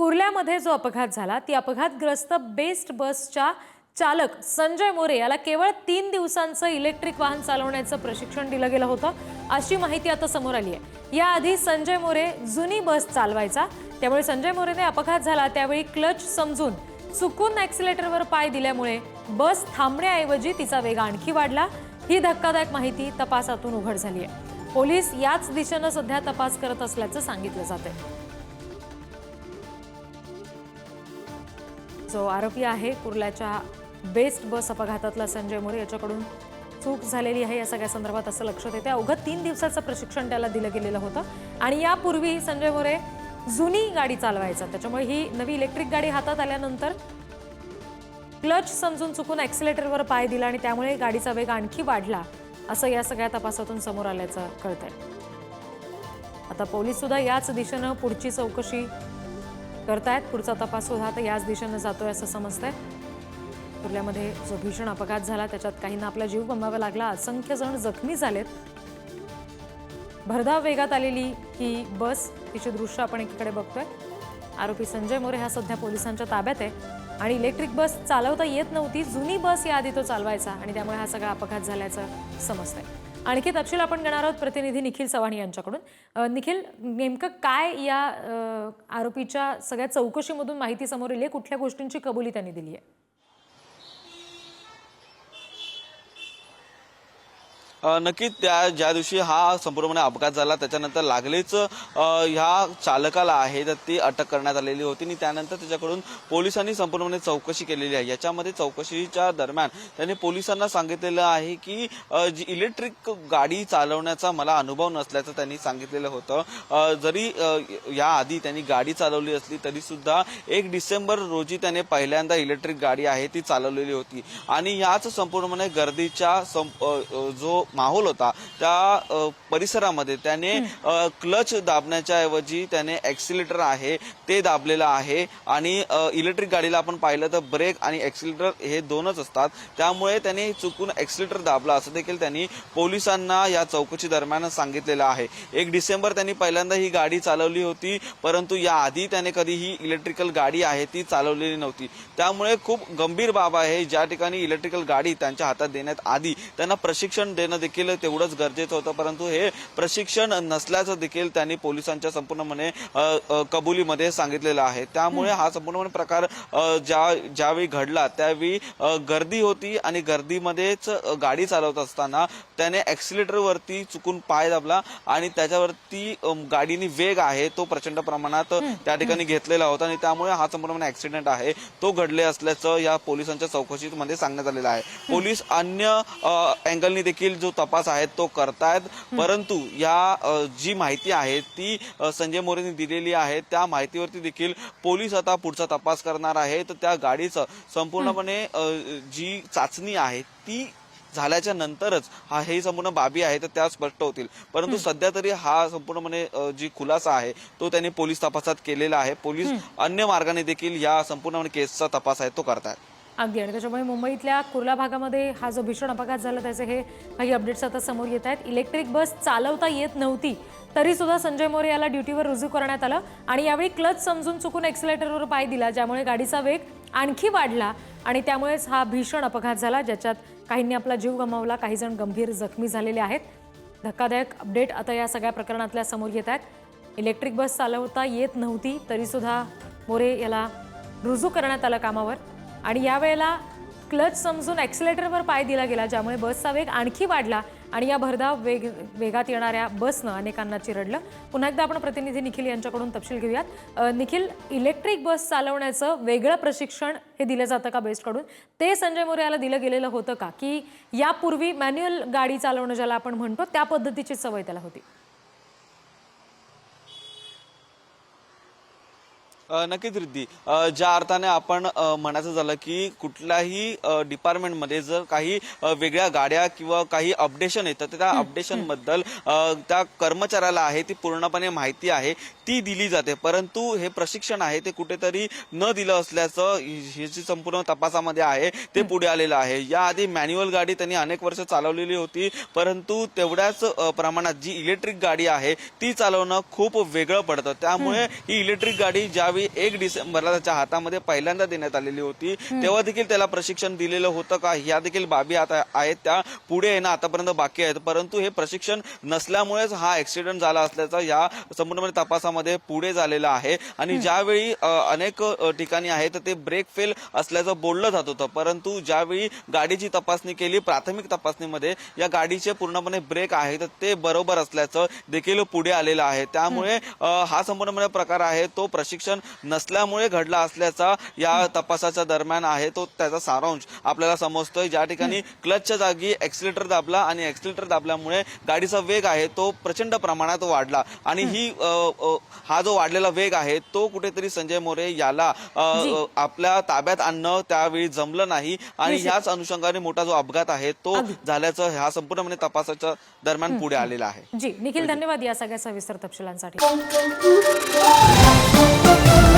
कुर्ल्यामध्ये जो अपघात झाला ती अपघातग्रस्त बेस्ट बसच्या चालक संजय मोरे याला केवळ तीन दिवसांचं इलेक्ट्रिक वाहन चालवण्याचं प्रशिक्षण दिलं गेलं होतं अशी माहिती आता समोर आली आहे. याआधी संजय मोरे जुनी बस चालवायचा त्यामुळे संजय मोरेने अपघात झाला त्यावेळी क्लच समजून चुकून ॲक्सिलेटरवर पाय दिल्यामुळे बस थांबण्याऐवजी तिचा वेग आणखी वाढला. ही धक्कादायक माहिती तपासातून उघड झाली आहे. पोलीस याच दिशेनं सध्या तपास करत असल्याचं सांगितलं जात जो आरोपी आहे कुर्ल्याच्या बेस्ट बस अपघातातला संजय मोरे याच्याकडून चूक झालेली आहे या सगळ्या संदर्भात असं लक्षात येते अवघं तीन दिवसाचं प्रशिक्षण त्याला दिलं गेलेलं होतं. आणि यापूर्वी संजय मोरे जुनी गाडी चालवायचा. त्याच्यामुळे ही नवी इलेक्ट्रिक गाडी हातात आल्यानंतर क्लच समजून चुकून ॲक्सिलेटरवर पाय दिला आणि त्यामुळे गाडीचा वेग आणखी वाढला असं या सगळ्या तपासातून समोर आल्याचं कळतंय. आता पोलीस सुद्धा याच दिशेनं पुढची चौकशी करतायत. पुढचा तपास सुद्धा आता याच दिशेनं जातोय असं समजतंय. कुर्ल्यामध्ये जो भीषण अपघात झाला त्याच्यात काहींना आपला जीव गमवावा लागला. असंख्य जण जखमी झालेत. भरधाव वेगात आलेली ही बस तिची दृश्य आपण एकीकडे बघतोय. आरोपी संजय मोरे हा सध्या पोलिसांच्या ताब्यात आहे. आणि इलेक्ट्रिक बस चालवता येत नव्हती. जुनी बस याआधी तो चालवायचा आणि त्यामुळे हा सगळा अपघात झाल्याचं समजतंय. आणखी तपशील आपण घेणार आहोत प्रतिनिधी निखिल चव्हाण यांच्याकडून. निखिल नेमकं काय या आरोपीच्या सगळ्या चौकशीमधून माहिती समोर आहे? कुठल्या गोष्टींची कबुली त्यांनी दिली आहे? नक्कीच त्या ज्या दिवशी हा संपूर्णपणे अपघात झाला त्याच्यानंतर लागलीच ह्या चालकाला आहे तर ती अटक करण्यात आलेली होती. आणि त्यानंतर त्याच्याकडून पोलिसांनी संपूर्णपणे चौकशी केलेली आहे. याच्यामध्ये चौकशीच्या दरम्यान त्यांनी पोलिसांना सांगितलेलं आहे की जी इलेक्ट्रिक गाडी चालवण्याचा मला अनुभव नसल्याचं त्यांनी सांगितलेलं होतं. जरी याआधी त्यांनी गाडी चालवली असली तरी सुद्धा एक डिसेंबर रोजी त्याने पहिल्यांदा इलेक्ट्रिक गाडी आहे ती चालवलेली होती. आणि याच संपूर्णपणे गर्दीच्या सं- जो माहोल होता त्या परिसरामध्ये त्याने क्लच दाबण्याच्या ऐवजी त्याने ऍक्सिलेटर आहे ते दाबलेलं आहे आणि इलेक्ट्रिक गाडीला आपण पाहिलं तर ब्रेक आणि ऍक्सिलेटर हे दोनच असतात. त्यामुळे त्याने चुकून ऍक्सिलेटर दाबला असं देखील त्यांनी पोलिसांना या चौकशी दरम्यान सांगितलेलं आहे. एक डिसेंबर त्यांनी पहिल्यांदा ही गाडी चालवली होती परंतु याआधी त्याने कधी ही इलेक्ट्रिकल गाडी आहे ती चालवलेली नव्हती. त्यामुळे खूप गंभीर बाब आहे ज्या ठिकाणी इलेक्ट्रिकल गाडी त्यांच्या हातात देण्यात आधी त्यांना प्रशिक्षण देणं देखील तेवढंच गरजेचं होतं. परंतु हे प्रशिक्षण नसल्याचं देखील त्यांनी पोलिसांच्या संपूर्णपणे कबुलीमध्ये सांगितलेलं आहे. त्यामुळे हा संपूर्णपणे प्रकार ज्या ज्यावेळी घडला त्यावेळी गर्दी होती आणि गर्दीमध्येच गाडी चालवत असताना त्याने ऍक्सिलेटर वरती चुकून पाय दाबला आणि त्याच्यावरती गाडीने वेग आहे तो प्रचंड प्रमाणात त्या ठिकाणी घेतलेला होता आणि त्यामुळे हा संपूर्णपणे ऍक्सिडेंट आहे. तो घडले असल्याचं या पोलिसांच्या चौकशीमध्ये सांगण्यात आलेलं आहे. पोलीस अन्य अँगलनी देखील जो तपास आहे तो करतायत. परंतु या जी माहिती आहे ती संजय मोरेंनी दिलेली आहे त्या माहितीवरती देखील पोलीस आता पुढचा तपास करणार आहेत त्या गाडीचं संपूर्णपणे जी चाचणी आहे ती झाल्याच्या नंतरच हा हे संपूर्ण बाबी आहे तर त्या स्पष्ट होतील. परंतु सध्या तरी हा संपूर्णपणे जी खुलासा आहे तो त्यांनी पोलीस तपासात केलेला आहे. पोलीस अन्य मार्गाने देखील या संपूर्ण केसचा तपास आहे तो करतायत. अगदी. आणि त्याच्यामुळे मुंबईतल्या कुर्ला भागामध्ये हा जो भीषण अपघात झाला त्याचे हे काही अपडेट्स आता समोर येत आहेत. इलेक्ट्रिक बस चालवता येत नव्हती तरी सुद्धा संजय मोरे याला ड्युटीवर रुजू करण्यात आलं. आणि यावेळी क्लच समजून चुकून एक्सिलेटरवर पाय दिला ज्यामुळे गाडीचा वेग आणखी वाढला. आणि त्यामुळेच हा भीषण अपघात झाला ज्याच्यात काहींनी आपला जीव गमावला काही जण गंभीर जखमी झालेले आहेत. धक्कादायक अपडेट आता या सगळ्या प्रकरणातल्या समोर येत आहेत. इलेक्ट्रिक बस चालवता येत नव्हती तरीसुद्धा मोरे याला रुजू करण्यात आलं कामावर. आणि यावेळेला क्लच समजून ॲक्सिलेटरवर पाय दिला गेला ज्यामुळे बसचा वेग आणखी वाढला आणि या भरधाव वेग वेगात येणाऱ्या बसनं अनेकांना चिरडलं. पुन्हा एकदा आपण प्रतिनिधी निखिल यांच्याकडून तपशील घेऊयात. निखिल इलेक्ट्रिक बस चालवण्याचं वेगळं प्रशिक्षण हे दिलं जातं का बेस्टकडून? ते संजय मोरे याला दिलं गेलेलं होतं का? की यापूर्वी मॅन्युअल गाडी चालवणं ज्याला आपण म्हणतो त्या पद्धतीची सवय त्याला होती. नक्कीच रिद्धी. ज्या अर्थाने आपण म्हणायचं झालं की कुठल्याही डिपार्टमेंटमध्ये जर काही वेगळ्या गाड्या किंवा काही अपडेशन येतं तर त्या अपडेशनबद्दल अ, त्या कर्मचाऱ्याला आहे ती पूर्णपणे माहिती आहे ती दिली जाते. परंतु हे प्रशिक्षण आहे ते कुठेतरी न दिलं असल्याचं ही जी संपूर्ण तपासामध्ये आहे ते पुढे आलेलं आहे. याआधी मॅन्युअल गाडी त्यांनी अनेक वर्ष चालवलेली होती परंतु तेवढ्याच प्रमाणात जी इलेक्ट्रिक गाडी आहे ती चालवणं खूप वेगळं पडतं. त्यामुळे ही. इलेक्ट्रिक गाडी ज्यावेळी एक डिसेंबरला त्याच्या हातामध्ये पहिल्यांदा देण्यात आलेली होती. तेव्हा देखील त्याला प्रशिक्षण दिलेलं होतं का? ह्या देखील बाबी आता आहेत त्या. पुढे येणं आतापर्यंत बाकी आहेत. परंतु हे प्रशिक्षण नसल्यामुळेच हा ऍक्सिडेंट झाला असल्याचा या संपूर्णपणे तपासामध्ये पुढे झालेला आहे. आणि ज्यावेळी अनेक ठिकाणी आहे तर ते ब्रेक फेल असल्याचं बोललं जात होतं. परंतु ज्यावेळी गाडीची तपासणी केली प्राथमिक तपासणीमध्ये या गाडीचे पूर्णपणे ब्रेक आहे तर ते बरोबर असल्याचं देखील पुढे आलेलं आहे. त्यामुळे हा संपूर्णपणे प्रकार आहे. तो प्रशिक्षण नसल्यामुळे घडला असल्याचा या तपासाच्या दरम्यान आहे तो त्याचा सारांश आपल्याला समजतोय. ज्या ठिकाणी क्लचच्या जागी एक्सिलेटर दाबला आणि एक्सिलेटर दाबल्यामुळे गाडीचा वेग आहे तो प्रचंड प्रमाणात वाढला. आणि ही हा जो वाढलेला वेग आहे तो कुठेतरी संजय मोरे याला आपल्या ताब्यात आणणं त्यावेळी जमलं नाही. आणि ह्याच अनुषंगाने मोठा जो अपघात आहे तो झाल्याचं ह्या संपूर्णपणे तपासाच्या दरम्यान पुढे आलेला आहे. जी. निखिल धन्यवाद या सगळ्या सविस्तर तपशिलांसाठी. Thank you.